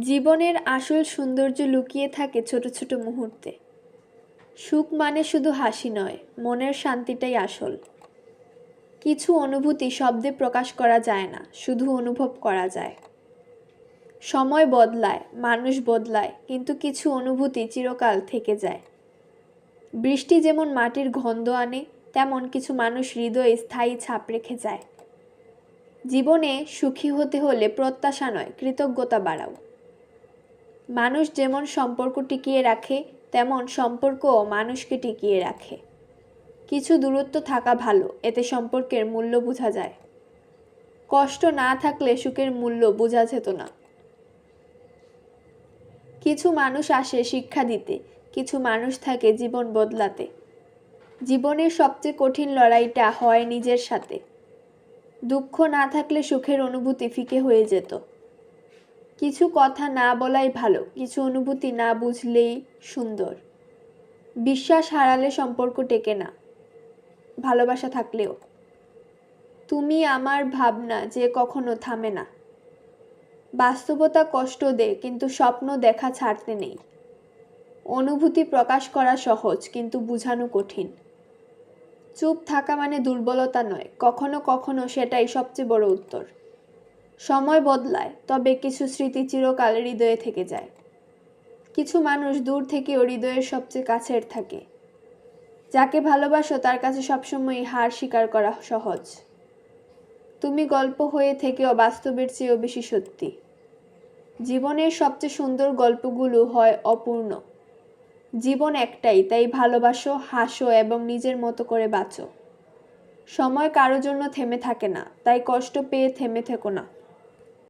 জীবনের আসল সৌন্দর্য লুকিয়ে থাকে ছোট ছোট মুহূর্তে। সুখ মানে শুধু হাসি নয়, মনের শান্তিটাই আসল। কিছু অনুভূতি শব্দে প্রকাশ করা যায় না, শুধু অনুভব করা যায়। সময় বদলায়, মানুষ বদলায়, কিন্তু কিছু অনুভূতি চিরকাল থেকে যায়। বৃষ্টি যেমন মাটির গন্ধ আনে, তেমন কিছু মানুষ হৃদয়ে স্থায়ী ছাপ রেখে যায়। জীবনে সুখী হতে হলে প্রত্যাশা নয়, কৃতজ্ঞতা বাড়াও। মানুষ যেমন সম্পর্ক টিকিয়ে রাখে, তেমন সম্পর্কও মানুষকে টিকিয়ে রাখে। কিছু দূরত্ব থাকা ভালো, এতে সম্পর্কের মূল্য বোঝা যায়। কষ্ট না থাকলে সুখের মূল্য বোঝা যেত না। কিছু মানুষ আসে শিক্ষা দিতে, কিছু মানুষ থাকে জীবন বদলাতে। জীবনের সবচেয়ে কঠিন লড়াইটা হয় নিজের সাথে। দুঃখ না থাকলে সুখের অনুভূতি ফিকে হয়ে যেত। কিছু কথা না বলাই ভালো, কিছু অনুভূতি না বুঝলেই সুন্দর। বিশ্বাস হারালে সম্পর্ক টেকে না, ভালোবাসা থাকলেও। তুমি আমার ভাবনা যে কখনো থামে না। বাস্তবতা কষ্ট দে কিন্তু স্বপ্ন দেখা ছাড়তে নেই। অনুভূতি প্রকাশ করা সহজ, কিন্তু বোঝানো কঠিন। চুপ থাকা মানে দুর্বলতা নয়। কখনো কখনো সেটাই সবচেয়ে বড় উত্তর। সময় বদলায়, তবে কিছু স্মৃতি চিরকাল হৃদয়ে থেকে যায়। কিছু মানুষ দূর থেকেও হৃদয়ের সবচেয়ে কাছের থাকে। যাকে ভালোবাসো, তার কাছে সবসময় হার স্বীকার করা সহজ। তুমি গল্প হয়ে থেকেও বাস্তবের চেয়েও বেশি সত্যি। জীবনের সবচেয়ে সুন্দর গল্পগুলো হয় অপূর্ণ। জীবন একটাই, তাই ভালোবাসো, হাসো এবং নিজের মতো করে বাঁচো। সময় কারও জন্য থেমে থাকে না, তাই কষ্ট পেয়ে থেমে থেকো না।